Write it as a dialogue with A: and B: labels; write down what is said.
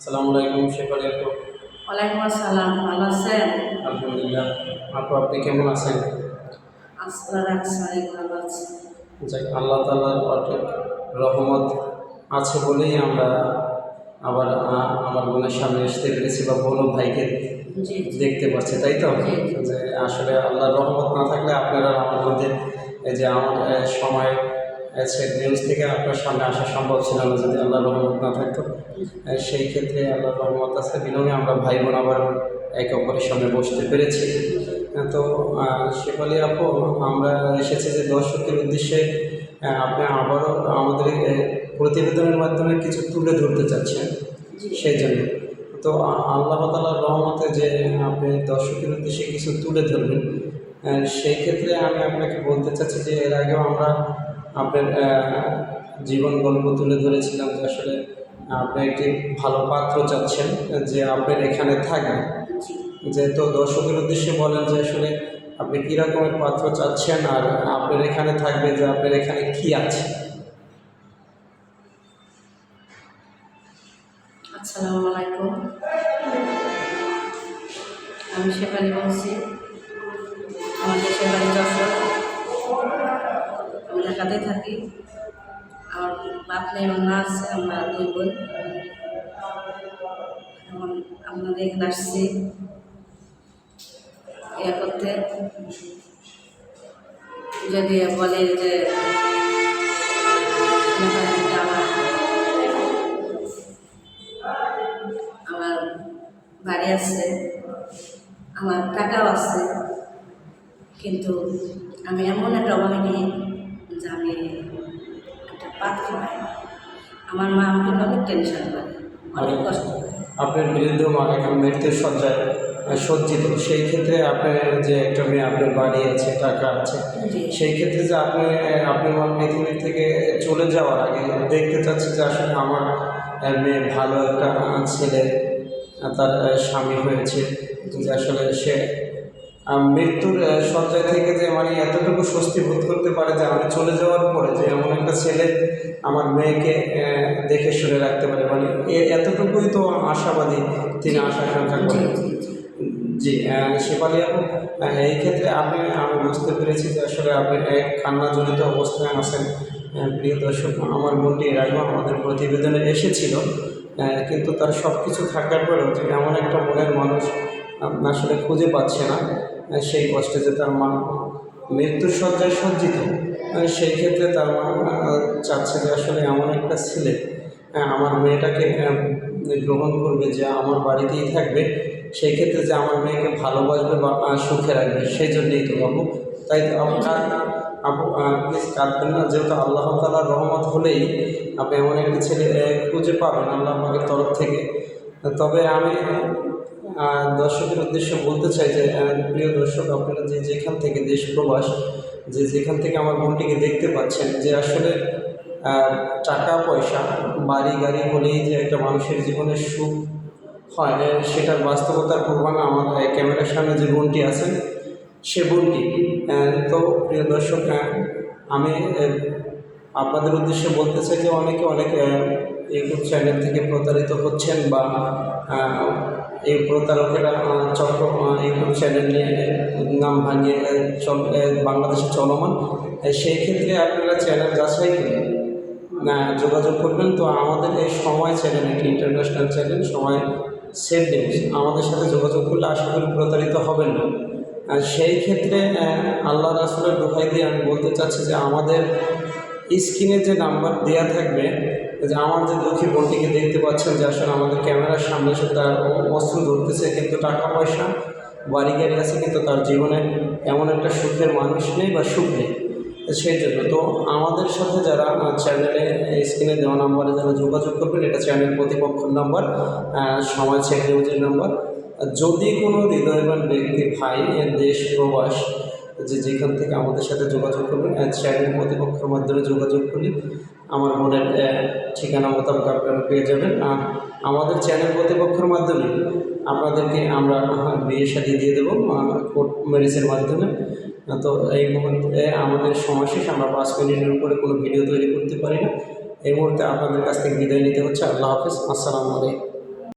A: আসসালামু আলাইকুম শেফালি আপু।
B: ওয়ালাইকুম আসসালাম ভালো আছেন?
A: আলহামদুলিল্লাহ। আপু আপনি কেমন আছেন?
B: আসসালাম রাখছি ভালো আছি।
A: যাক আল্লাহ তালার অনেক রহমত আছে বলেই আমরা আবার আমার বোনের সামনে আসতে পেরেছি বা বোন ভাইকে দেখতে পাচ্ছে তাই তো। যে আসলে আল্লাহর রহমত না থাকলে আপনারা আমার মধ্যে এই যে আমার সময় সে নিউজ থেকে আপনার সামনে আসা সম্ভব ছিল না যদি আল্লাহর রহমত না থাকতো। সেই ক্ষেত্রে আল্লাহর রহমত আছে বিনমে আমরা ভাই বোন আবার একে অপরের সামনে বসতে পেরেছি। তো শেফালি আপু আমরা এসেছি যে দর্শকের উদ্দেশ্যে আপনি আবারও আমাদের প্রতিবেদনের মাধ্যমে কিছু তুলে ধরতে চাচ্ছেন। সেই জন্য। তো আল্লাহ তালার রহমতে যে আপনি দর্শকের উদ্দেশ্যে কিছু তুলে ধরবেন সেই ক্ষেত্রে আমি আপনাকে বলতে চাচ্ছি যে এর আগেও আমরা আপনার জীবন গল্প তুলে ধরেছিলাম যে আসলে আপনি একটি ভালো পাত্র চাচ্ছেন, যে আপনার এখানে থাকবে।
B: জি
A: যেহেতু দর্শকের উদ্দেশ্যে বলেন যে আসলে আপনি কী রকমের পাত্র চাচ্ছেন আর আপনার এখানে থাকবে, যে আপনার এখানে কি আছে?
B: আসসালামু আলাইকুম। আমি শেফালি বলছি আমার দেশের বাড়ি যশোর আমি ঢাকাতে থাকি। আমার বাপ নেই এবং মা আছে, আমরা দুই বোন। এখন আপনাদের এখানে আসছি। ইয়ে করতে। যদি বলে যে আমার আমার বাড়ি আছে, আমার টাকাও আছে, কিন্তু আমি এমন একটা অভাবে নেই। যে আমি একটা পাত্র পাই। আমার মা আমাকে অনেক টেনশন করে অনেক কষ্ট
A: আপনার বিরুদ্ধে মা এখন মৃত্যুর সজ্জায় সজ্জিত। সেই ক্ষেত্রে আপনার যে একটা মেয়ে আপনার বাড়ি আছে টাকা আছে সেই ক্ষেত্রে যে আপনি আপনি আমার পৃথিবীর থেকে চলে যাওয়ার আগে দেখতে চাচ্ছি যে আসলে আমার মেয়ে ভালো একটা ছেলে তার স্বামী হয়েছে। যে আসলে সে মৃত্যুর শয্যায় থেকে মানে এতটুকু স্বস্তি বোধ করতে পারে যে আমি চলে যাওয়ার পরে যে এমন একটা ছেলে আমার মেয়েকে দেখে শুনে রাখতে পারে। মানে এ- এতটুকুই তো আশাবাদী তিনি আশা আকাঙ্ক্ষা করেন।
B: জি
A: শেফালি আপু এই ক্ষেত্রে আপনি আমি বুঝতে পেরেছি যে আসলে আপনি এক কান্নাজনিত অবস্থায় আছেন। প্রিয় দর্শক আমার বোনটি এর আগেও আমাদের প্রতিবেদনে এসেছিল। কিন্তু তার সব কিছু থাকার পরেও যে এমন একটা মনের মানুষ আসলে খুঁজে পাচ্ছে না। সেই কষ্টে যে তার মা মৃত্যুর সজ্জায় সজ্জিত সেই ক্ষেত্রে তার মা চাচ্ছে যে আসলে এমন একটা ছেলে আমার মেয়েটাকে গ্রহণ করবে যে আমার বাড়িতেই থাকবে। সেই ক্ষেত্রে যে আমার মেয়েকে ভালোবাসবে বা সুখে রাখবে, সেই জন্যই তো বাবু। তাই আপনার আপু প্লিজ কাঁদবেন না, যেহেতু আল্লাহ তালার রহমত হলেই আপনি এমন একটি ছেলে খুঁজে পাবেন আল্লাহ পাকের তরফ থেকে। তবে আমি দর্শকের উদ্দেশ্যে বলতে চাই যে প্রিয় দর্শক, আপনারা যে যেখান থেকে দেশ প্রবাস, যে যেখান থেকে আমার বোনটিকে দেখতে পাচ্ছেন, যে আসলে টাকা, পয়সা, বাড়ি, গাড়ি হলেই যে একটা মানুষের জীবনে সুখ হয় সেটার বাস্তবতার প্রমাণ আমার ক্যামেরার সামনে যে বোনটি আছেন, সে বোনটি। তো প্রিয় দর্শক আমি আপনাদের উদ্দেশ্যে বলতে চাই যে, অনেকে, অনেক ইউটিউব চ্যানেল থেকে প্রতারিত হচ্ছেন বা এই প্রতারকেরা চক্র ইউটিউব চ্যানেল নিয়ে নাম ভাঙিয়ে চল বাংলাদেশে চলমান। সেই ক্ষেত্রে আপনারা চ্যানেল যাচাই না যোগাযোগ করবেন। তো আমাদের এই সময় চ্যানেল, একটি international channel, Somoy save news আমাদের সাথে যোগাযোগ করলে আশা করি প্রতারিত হবেন না। আর সেই ক্ষেত্রে আল্লাহ রাসুলের দোহাই দিয়ে আমি বলতে চাচ্ছি যে আমাদের স্ক্রিনে যে নাম্বার দেওয়া থাকবে যে আমার যে দুঃখী বোনটিকে দেখতে পাচ্ছেন যে আসলে আমাদের ক্যামেরার সামনে এসে তার অস্ত্র ধরতেছে, কিন্তু টাকা পয়সা, বাড়ি গাড়ি আছে, কিন্তু তার জীবনে এমন একটা সুখের মানুষ নেই বা সুখ নেই। সেই জন্য তো আমাদের সাথে যারা চ্যানেলে স্ক্রিনে দেওয়া নাম্বারে যারা যোগাযোগ করবেন, এটা চ্যানেল প্রতিপক্ষের নাম্বার সময় চেক নিউজের নাম্বার যদি কোনো হৃদয়বান ব্যক্তি, ভাই, দেশ, প্রবাস, যে যেখান থেকে আমাদের সাথে যোগাযোগ করবেন চ্যানেল প্রতিপক্ষের মাধ্যমে যোগাযোগ করলে আমার মনের ঠিকানা মোতাবেক আপনারা পেয়ে যাবেন। আর আমাদের চ্যানেল কর্তৃপক্ষের মাধ্যমে আপনাদেরকে আমরা বিয়ে শাদি দিয়ে দেবো কোর্ট ম্যারেজের মাধ্যমে। তো এই মুহূর্তে আমাদের সময় শেষ, আমরা পাঁচ মিনিটের উপরে কোনো ভিডিও তৈরি করতে পারি না। এই মুহূর্তে আপনাদের কাছ থেকে বিদায় নিতে হচ্ছে। আল্লাহ হাফিজ। আসসালামু আলাইকুম।